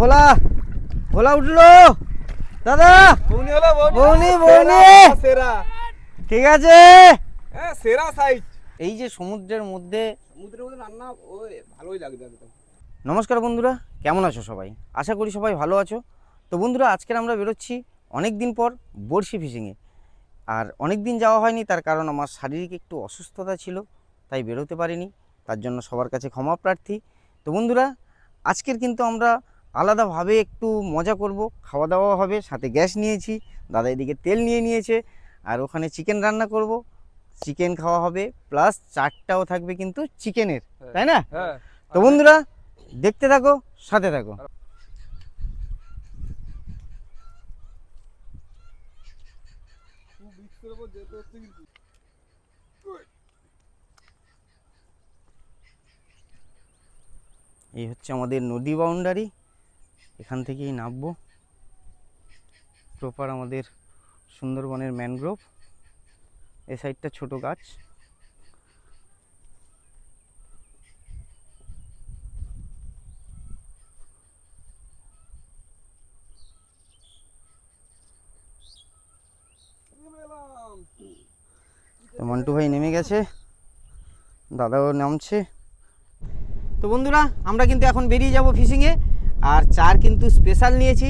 ভোলা ভোলা উঠল। দাদা বৌনি বৌনি। সেরা ঠিক আছে। হ্যাঁ সেরা সাইজ এই যে সমুদ্রের মধ্যে সমুদ্রের মধ্যে রান্না ভালোই লাগবে একদম। নমস্কার বন্ধুরা কেমন আছো সবাই? আশা করি সবাই ভালো আছো। তো বন্ধুরা আজকের আমরা বেরোচ্ছি অনেক দিন পর বড়শি ফিশিংয়ে আর অনেক দিন যাওয়া হয়নি তার কারণ আমার শারীরিক একটু অসুস্থতা ছিল তাই বেরোতে পারিনি। তার জন্য সবার কাছে ক্ষমা প্রার্থী। তো বন্ধুরা আজকের কিন্তু আমরা আলাদাভাবে একটু মজা করব। খাওয়া দাওয়া হবে সাথে গ্যাস নিয়েছি দাদা এদিকে তেল নিয়ে নিয়েছে আর ওখানে চিকেন রান্না করব। চিকেন খাওয়া হবে প্লাস চারটাও থাকবে কিন্তু চিকেনের তাই না? হ্যাঁ। তো বন্ধুরা দেখতে থাকো সাথে থাকো। এই হচ্ছে আমাদের নদী বাউন্ডারি এখান থেকেই নামবো। প্রপার আমাদের সুন্দরবনের ম্যানগ্রোভ এ সাইডটা ছোট গাছ। মন্টু ভাই নেমে গেছে। দাদাও নামছে। তো বন্ধুরা, আমরা কিন্তু এখন বেরিয়ে যাব ফিশিংয়ে আর চার কিন্তু স্পেশাল নিয়েছি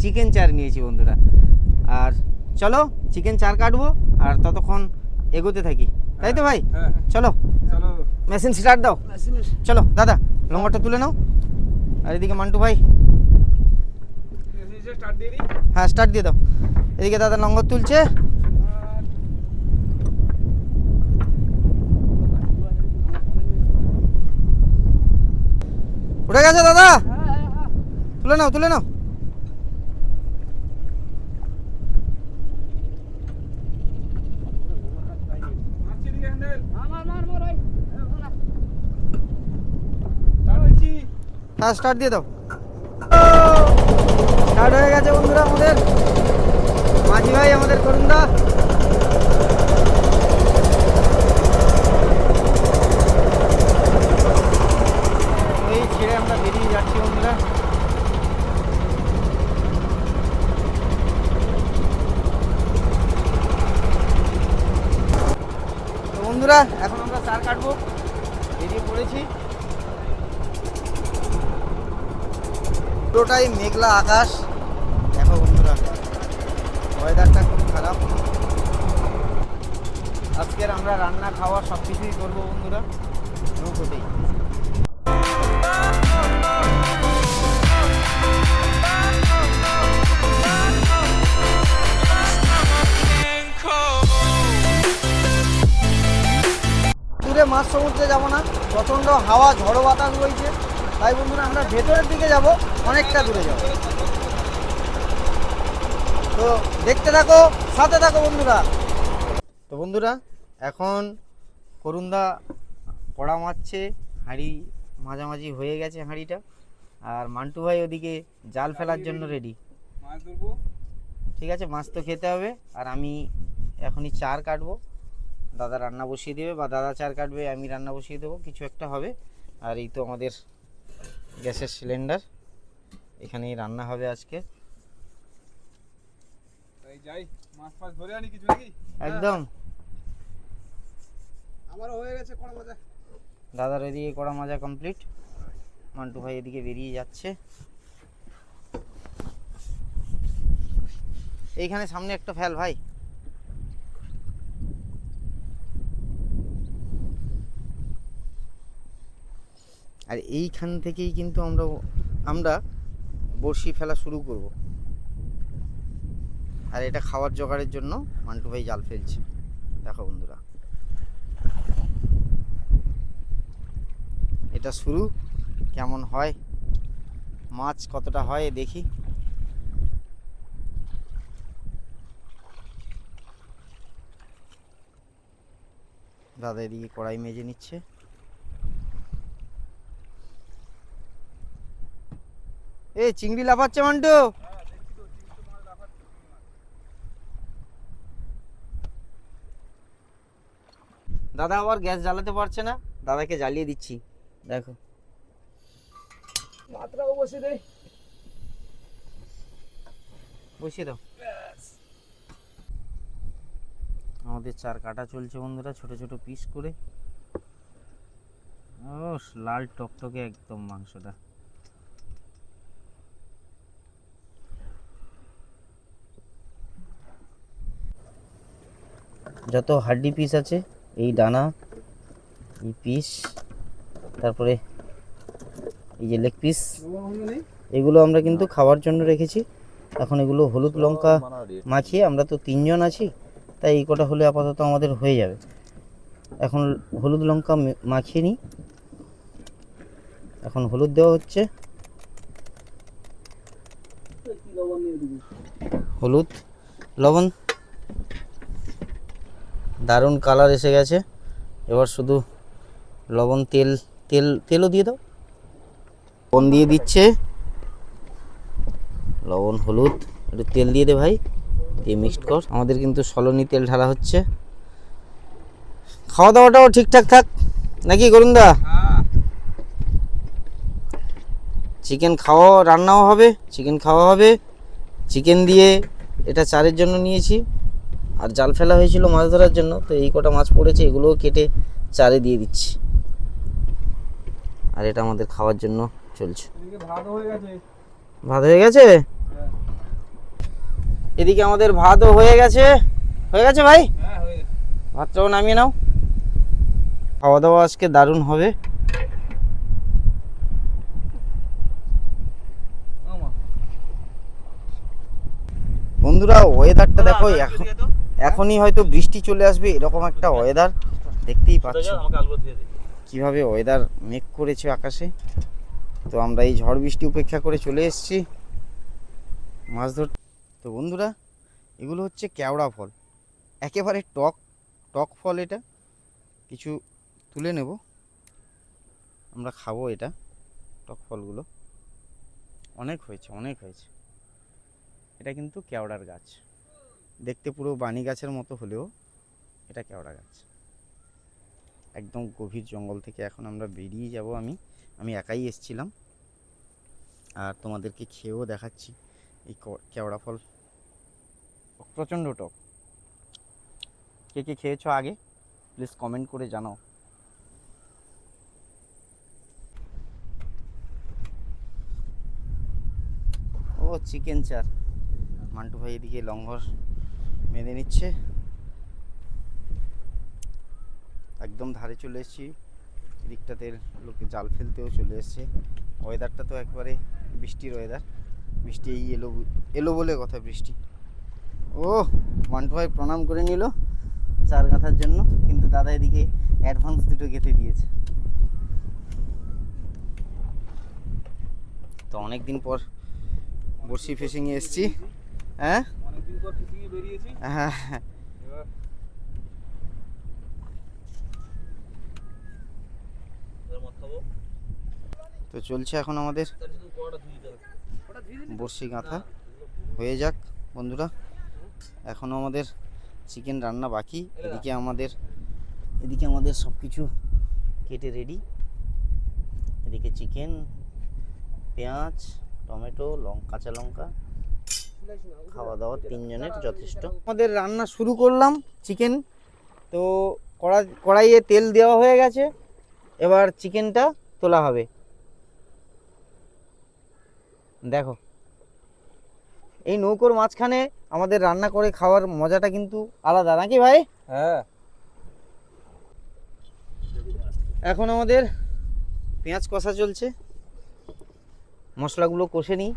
চিকেন চার নিয়েছি বন্ধুরা। আর চলো চিকেন চার কাটবো আর ততক্ষণ এগোতে থাকি। তাই তো ভাই? হ্যাঁ। চলো। চলো। মেশিন স্টার্ট দাও। চলো দাদা লঙ্গরটা তুলে নাও। আর এদিকে মান্টু ভাই। স্টার্ট দিয়ে হ্যাঁ স্টার্ট দিয়ে দাও। এদিকে দাদা লঙ্গর তুলছে। উঠে গেছে দাদা? তুলে নাও তুলে নাও। হ্যাঁ স্টার্ট দিয়ে দাও। স্টার্ট হয়ে গেছে বন্ধুরা আমাদের। মাঝি ভাই, আমাদের করুণদা। এই ছেড়ে আমরা বেরিয়ে যাচ্ছি বন্ধুরা তো বন্ধুরা এখন আমরা চার কাটবো বেরিয়ে পড়েছি পুরোটাই মেঘলা আকাশ। দেখো বন্ধুরা ওয়েদারটা খুব খারাপ। আজকের আমরা রান্না, খাওয়া সব কিছুই করব বন্ধুরা। নৌকোতেই মাছ সমুদ্রে যাব না, প্রচণ্ড হাওয়া, ঝড়ো বাতাস বইছে। তাই বন্ধুরা আমরা ভেতরের দিকে যাব অনেকটা দূরে যাব। তো দেখতে থাকো সাথে থাকো বন্ধুরা। তো বন্ধুরা এখন করুণদা কড়া মারছে হাঁড়ি মাঝামাঝি হয়ে গেছে হাঁড়িটা আর মান্টু ভাই ওদিকে জাল ফেলার জন্য রেডি ঠিক আছে মাছ তো খেতে হবে আর আমি এখনই চার কাটবো। দাদা রান্না বসিয়ে দেবে বা দাদা চার কাটবে আমি রান্না বসিয়ে দেবো কিছু একটা হবে আর এই তো আমাদের গ্যাসের সিলিন্ডার। এখানেই রান্না হবে আজকে। তাই যাই মাছ ফাছ ধরে আনি কিছু নাকি? একদম। আমারও হয়ে গেছে কোন মজা। দাদার এদিকে করা মাজা কমপ্লিট মান্টু ভাই এদিকে বেরিয়ে যাচ্ছে। এইখানে সামনে একটা ফেল ভাই। আর এইখান থেকেই কিন্তু আমরা আমরা বড়শি ফেলা শুরু করব। আর এটা খাওয়ার জোগাড়ের জন্য মান্টু ভাই জাল ফেলছে। দেখো বন্ধুরা। এটা শুরু। কেমন হয়? মাছ কতটা হয় দেখি। দাদা এদিকে কড়াই মেজে নিচ্ছে। এ চিংড়ি লাফাচ্ছে মান্টু। দাদা আবার গ্যাস জ্বালাতে পারছে না? দাদাকে জ্বালিয়ে দিচ্ছি। দেখো। বসে দে। বসিয়ে দাও। আমাদের চার কাটা চলছে বন্ধুরা ছোট ছোট পিস করে। ও লাল টকটকে একদম মাংসটা। যত হাড্ডি পিস আছে, এই ডানা এই পিস তারপরে এই যে লেগ পিস এগুলো আমরা কিন্তু খাওয়ার জন্য রেখেছি। এখন এগুলো হলুদ লঙ্কা মাখিয়ে আমরা তো তিনজন আছি, তাই এই কটা হলে আপাতত আমাদের হয়ে যাবে। এখন হলুদ লঙ্কা মাখিয়ে নিই। এখন হলুদ দেওয়া হচ্ছে। হলুদ, লবণ দারুণ কালার এসে গেছে। এবার শুধু লবণ, তেল তেল, তেলও দিয়ে দাও। লবণ দিয়ে দিচ্ছে। লবণ, হলুদ, একটু তেল দিয়ে দে ভাই। দিয়ে মিক্সড কর। আমাদের কিন্তু সলনি তেল ঢালা হচ্ছে। খাওয়া দাওয়াটাও ঠিকঠাক থাক। নাকি করুন দা চিকেন খাওয়া, রান্নাও হবে। চিকেন খাওয়া হবে। চিকেন দিয়ে এটা চারের জন্য নিয়েছি। আর জাল ফেলা হয়েছিল মাছ ধরার জন্য, তো এই কটা মাছ পড়েছে, এগুলোও কেটে চারে দিয়ে দিচ্ছি। আর এটা আমাদের খাওয়ার জন্য চলছে। ভাত হয়ে গেছে? এদিকে আমাদের ভাতও হয়ে গেছে। হয়ে গেছে ভাই? ভাতটাও নামিয়ে নাও। খাওয়া দাওয়া আজকে দারুণ হবে। বন্ধুরা ওয়েদারটা দেখো, এখন এখনই হয়তো বৃষ্টি চলে আসবে এরকম একটা ওয়েদার দেখতেই পাচ্ছ। কীভাবে ওয়েদার মেঘ করেছে আকাশে? তো আমরা এই ঝড় বৃষ্টি উপেক্ষা করে চলে এসেছি। মাছ ধর তো বন্ধুরা এগুলো হচ্ছে কেওড়া ফল। একেবারে টক টক ফল এটা। কিছু তুলে নেব। আমরা খাব এটা টক ফলগুলো। অনেক হয়েছে অনেক হয়েছে। এটা কিন্তু কেওড়ার গাছ। দেখতে পুরো বানি গাছের মতো হলেও এটা কেওড়া গাছ। একদম গভীর জঙ্গল থেকে এখন আমরা বেরিয়ে যাব আমি। আমি একাই এসছিলাম। আর তোমাদেরকে খেয়েও দেখাচ্ছি এই কেওড়া ফল। প্রচণ্ড টক। কে কে খেয়েছো আগে? প্লিজ কমেন্ট করে জানাও। ও, চিকেন চার। মান্টু ভাই এদিকে লঙ্ঘর মেনে নিচ্ছে। একদম ধারে চলে এসেছি। এদিকটাতে লোকে জাল ফেলতেও চলে এসছে। ওয়েদারটা তো একবারে বৃষ্টির ওয়েদার বৃষ্টি এই এলো এলো বলে কথা বৃষ্টি। ও মান্টু ভাই প্রণাম করে নিল চার গাঁথার জন্য। কিন্তু দাদা এদিকে অ্যাডভান্স দুটো গেঁথে দিয়েছে। তো অনেক দিন পর বড়শি ফিশিংয়ে এসছি। হ্যাঁ? অনেকদিন পর ফিশিং এ বেরিয়েছি হ্যাঁ তো চলছে এখন আমাদের বড়শি গাঁথা। হয়ে যাক বন্ধুরা। এখনও আমাদের চিকেন রান্না বাকি। এদিকে আমাদের এদিকে আমাদের সব কিছু কেটে রেডি এদিকে চিকেন পেঁয়াজ টমেটো লঙ্কা কাঁচা লঙ্কা। খাওয়া দাওয়া তিনজনের যথেষ্ট। আমাদের রান্না শুরু করলাম চিকেন। তো কড়া কড়াইয়ে তেল দেওয়া হয়ে গেছে। এবার চিকেনটা তোলা হবে। দেখো। এই নৌকোর মাঝখানে আমাদের রান্না করে খাওয়ার মজাটা কিন্তু আলাদা নাকি ভাই? হ্যাঁ। এখন আমাদের পেঁয়াজ কষা চলছে। মশলাগুলো কষে নিই।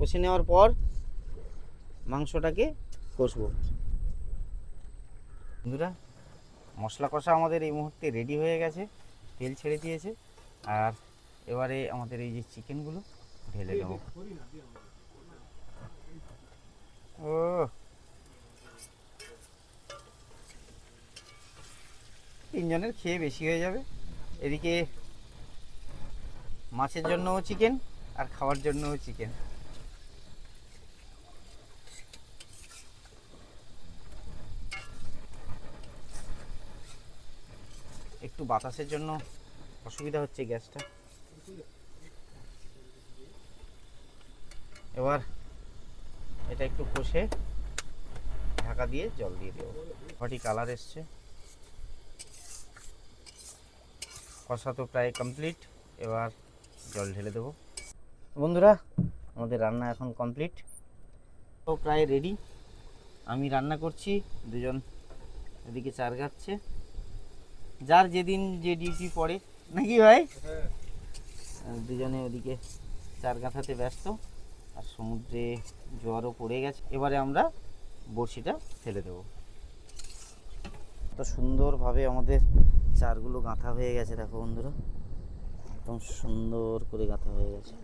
কষে নেওয়ার পর মাংসটাকে কষবো। বন্ধুরা, মশলা কষা আমাদের এই মুহূর্তে রেডি হয়ে গেছে, তেল ছেড়ে দিয়েছে, আর এবারে আমাদের এই যে চিকেনগুলো ঢেলে দেবো ও তিনজনের খেয়ে বেশি হয়ে যাবে। এদিকে মাছের জন্যও চিকেন আর খাওয়ার জন্যও চিকেন বাতাসের জন্য অসুবিধা হচ্ছে গ্যাসটা। এবার এটা একটু কষে ঢাকা দিয়ে জল দিয়ে দেবো। ফটি কালার এসছে। কষা তো প্রায় কমপ্লিট এবার জল ঢেলে দেবো। বন্ধুরা, আমাদের রান্না এখন কমপ্লিট তো প্রায় রেডি আমি রান্না করছি, দুজন এদিকে চার গাচ্ছে যার যেদিন যে ডিউটি পড়ে। নাকি ভাই? হ্যাঁ। দুজনে ওদিকে চার গাঁথাতে ব্যস্ত আর সমুদ্রে জোয়ারও পড়ে গেছে। এবারে আমরা বড়শিটা ফেলে দেবো। তো সুন্দরভাবে আমাদের চারগুলো গাঁথা হয়ে গেছে দেখো বন্ধুরা। একদম সুন্দর করে গাঁথা হয়ে গেছে।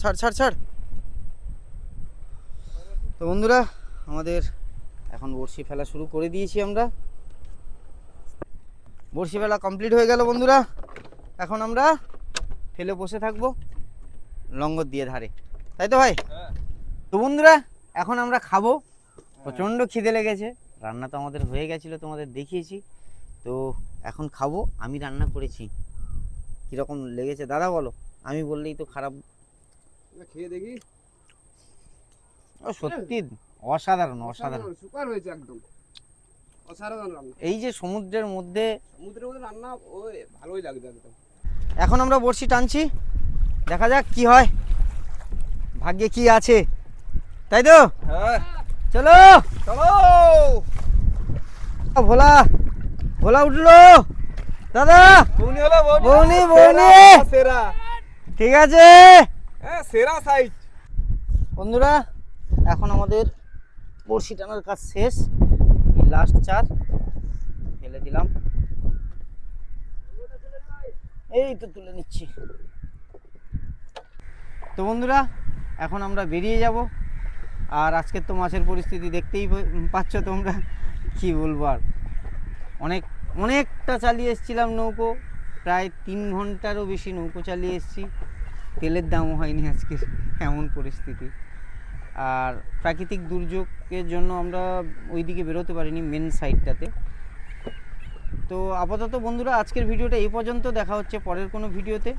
ছাড় ছাড় ছাড়। তো বন্ধুরা আমাদের এখন বড়শি ফেলা শুরু করে দিয়েছি আমরা। বড়শি ফেলা কমপ্লিট হয়ে গেল বন্ধুরা। এখন আমরা ফেলে বসে থাকব লঙ্গর দিয়ে ধারে। তাই তো ভাই? হ্যাঁ। তো বন্ধুরা এখন আমরা খাব। প্রচণ্ড খিদে লেগেছে। রান্না তো আমাদের হয়ে গেছিল তোমাদের দেখিয়েছি। তো এখন খাব আমি রান্না করেছি। কীরকম লেগেছে? দাদা বলো। আমি বললেই তো খারাপ। খেয়ে দেখি। সত্যি অসাধারণ অসাধারণ। সুপার হয়েছে একদম। অসাধারণ রান্না। এই যে সমুদ্রের মধ্যে সমুদ্রের মধ্যে রান্না ওই ভালোই লাগছে একদম। এখন আমরা বড়শি টানছি। দেখা যাক কি হয়। ভাগ্যে কি আছে। তাই তো? হ্যাঁ। চলো! চলো! ভোলা! ভোলা উঠল! দাদা! বৌনি হলো বৌনি, সেরা, বৌনি। সেরা। ঠিক আছে। হ্যাঁ সেরা সাইজ বন্ধুরা এখন আমাদের বড়শি টানার কাজ শেষ। লাস্ট চার। ফেলে দিলাম। এই তো তুলে নিচ্ছি। তো বন্ধুরা, এখন আমরা বেরিয়ে যাব। আর আজকের তো মাছের পরিস্থিতি দেখতেই পাচ্ছ তোমরা। কি বলব আর? অনেক, অনেকটা চালিয়ে এসেছিলাম নৌকো। প্রায় তিন ঘন্টারও বেশি নৌকো চালিয়ে এসেছি। তেলের দামও হয়নি আজকে। এমন পরিস্থিতি। আর প্রাকৃতিক দুর্যোগের জন্য আমরা ওইদিকে বেরোতে পারিনি মেন সাইডটাতে তো আপাতত বন্ধুরা, আজকের ভিডিওটা এই পর্যন্ত। দেখা হচ্ছে পরের কোনো ভিডিওতে।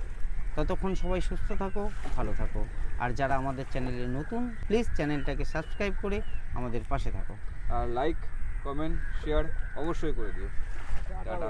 ততক্ষণ সবাই সুস্থ থাকো, ভালো থাকো। আর যারা আমাদের চ্যানেলে নতুন প্লিজ চ্যানেলটাকে সাবস্ক্রাইব করে আমাদের পাশে থাকো। আর লাইক কমেন্ট শেয়ার অবশ্যই করে দিও। টাটা।